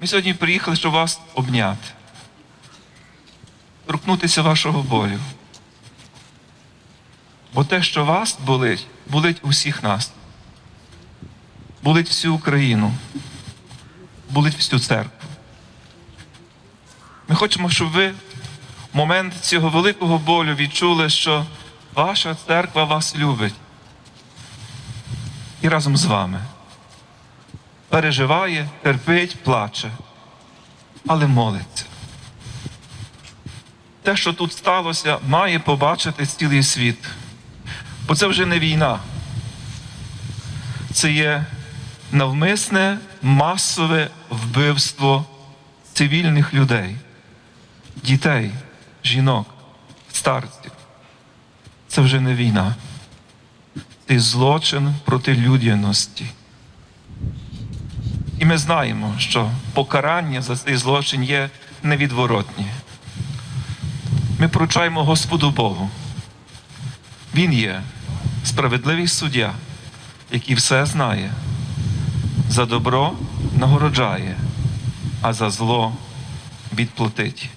Ми сьогодні приїхали, щоб вас обняти, торкнутися вашого болю. Бо те, що вас болить, болить усіх нас. Болить всю Україну, болить всю церкву. Ми хочемо, щоб ви в момент цього великого болю відчули, що ваша церква вас любить. І разом з вами переживає, терпить, плаче, але молиться. Те, що тут сталося, має побачити цілий світ. Бо це вже не війна. Це є навмисне масове вбивство цивільних людей, дітей, жінок, старців. Це вже не війна. Це злочин проти людяності. Ми знаємо, що покарання за цей злочин є невідворотні. Ми поручаємо Господу Богу. Він є справедливий суддя, який все знає. За добро нагороджає, а за зло відплатить.